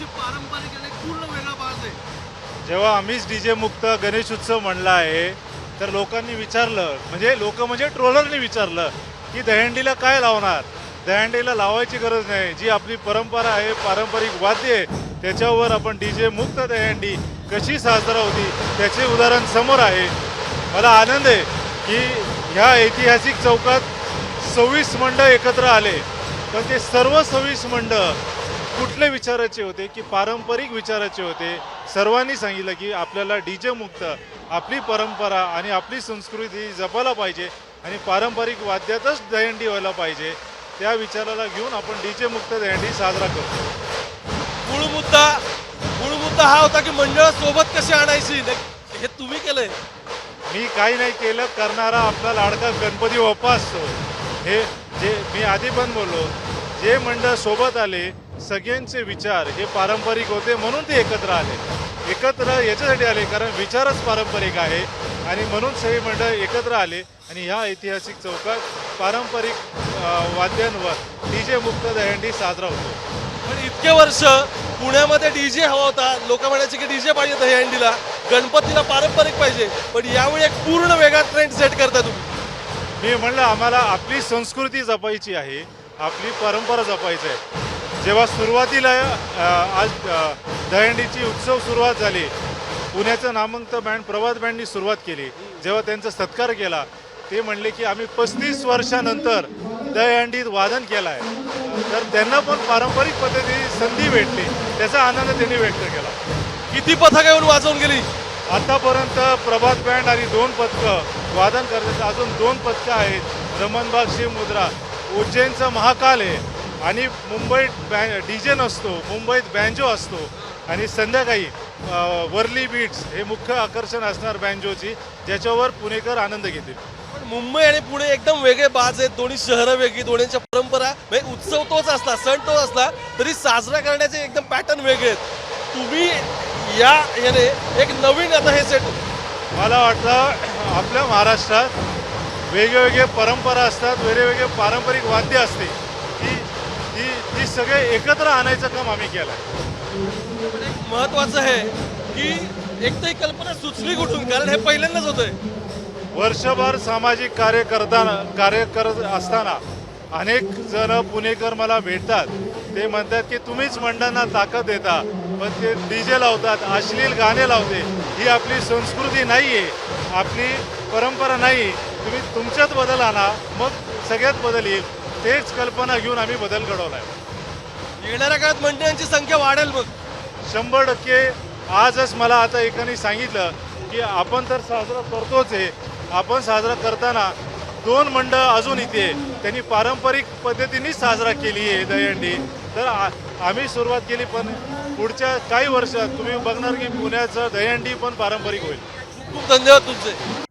अशी पारंपरिक आणि पूर्ण वेगळा बाज आहे. जेव्हा आम्हीच डीजे मुक्त गणेश उत्सव म्हणला आहे तर लोकांनी विचारलं म्हणजे लोक म्हणजे ट्रोलरनी विचारलं की दहंडीला काय लावणार? दहंडीला लावायची गरज नाही. जी आपली परंपरा आहे पारंपरिक वाद्य आहे त्याच्यावर आपण डी जे मुक्त दहंडी कशी साजरा होती त्याचे उदाहरण समोर आहे. मला आनंद आहे की ह्या ऐतिहासिक चौकात सव्वीस मंडळ एकत्र आले. पण ते सर्व सव्वीस मंडळ कुठले विचाराचे होते की पारंपरिक विचाराचे होते? सर्वांनी सांगितलं की आपल्याला डीजे मुक्त आपली परंपरा आणि आपली संस्कृती जपायला पाहिजे आणि पारंपरिक वाद्यातच दहीहंडी व्हायला पाहिजे. त्या विचाराला घेऊन आपण डीजे मुक्त दहीहंडी साजरा करतो. मूळ मुद्दा मूळ मुद्दा हा होता की मंडळ सोबत कशी आणायची? हे तुम्ही केलंय. मी काही नाही केलं करणारा आपला लाडका गणपती बाप्पा असतो. हे जे मी आधी पण बोललो जे मंडळ सोबत आले सगळ्यांचे विचार हे पारंपरिक होते म्हणून ते एकत्र आले. एकत्र याच्यासाठी आले कारण विचारच पारंपरिक आहे आणि म्हणून सगळे मंडळ एकत्र आले आणि ह्या ऐतिहासिक चौकात पारंपरिक वाद्यांवर डीजे मुक्त दहंडी साजरा होतो. पण इतके वर्ष पुण्यामध्ये डीजे हवा होता. लोक म्हणायचे की डीजे पाहिजे दहीहंडीला गणपतीला पारंपरिक पाहिजे. पण यावेळी एक पूर्ण वेगळा ट्रेंड सेट करता तुम्ही. मी म्हणलं आम्हाला आपली संस्कृती जपायची आहे आपली परंपरा जपायची आहे. जेव्हा सुरुवातीला आज अ, दहीहंडीची उत्सव सुरुवात झाली पुण्याचं नामवंत बँड प्रभात बँडनी सुरुवात केली जेव्हा त्यांचा सत्कार केला ते म्हणले की आम्ही पस्तीस वर्षानंतर दहीहंडीत वादन केलं आहे तर त्यांना पण पारंपरिक पद्धतीने संधी भेटली त्याचा आनंद त्यांनी व्यक्त केला. किती पथक येऊन वाजवून गेली? आतापर्यंत प्रभात बँड आणि दोन पथकं वादन करतात अजून दोन पथकं आहेत रमणबाग शिवमुद्रा उज्जैनचा महाकाल आहे. आणि मुंबईत बॅ डी जे नसतो मुंबईत बँजो असतो. आणि संध्याकाळी वर्ली बीट्स हे मुख्य आकर्षण असणार बँजोची ज्याच्यावर पुणेकर आनंद घेतील. पण मुंबई आणि पुणे एकदम वेगळे बाज आहेत. दोन्ही शहरं वेगळी दोन्हीच्या परंपरा म्हणजे उत्सव तोच असला सण तोच असला तरी साजरा करण्याचे एकदम पॅटर्न वेगळे आहेत. तुम्ही या याने एक नवीन आता हे सेट मला वाटतं आपल्या महाराष्ट्रात वेगवेगळे परंपरा असतात वेगवेगळे पारंपरिक वाद्य असते. ती ती सगळे एकत्र आणायचं काम आम्ही केलं आहे महत्वाचं आहे की एक तर ही कल्पना सुचली कुठून? कारण हे पहिल्यांदाच होतंय. वर्षभर सामाजिक कार्य करताना कार्य करत असताना अनेक जण पुणेकर मला भेटतात. ते म्हणतात की तुम्हीच मंडळांना ताकद देता पण ते डीजे लावतात अश्लील गाणे लावते. ही आपली संस्कृती नाही आहे आपली परंपरा नाही तुम्ही तुमच्यात बदल आणा मग सगळ्यात बदल येईल. तेच कल्पना घेऊन आम्ही बदल घडवला आहे येणाऱ्या काळात मंडळांची संख्या वाढेल मग. शंभर टक्के आजच मला आता एकाने सांगितलं की आपण तर साजरा करतोच आहे. आपण साजरा करताना दोन मंडळ अजून इथे त्यांनी पारंपरिक पद्धतीने साजरा केली आहे दहीहंडी. तर आम्ही सुरुवात केली पण पुढच्या काही वर्षात तुम्ही बघणार की पुण्याचं दहीहंडी पण पारंपरिक होईल. खूप धन्यवाद तुमचे.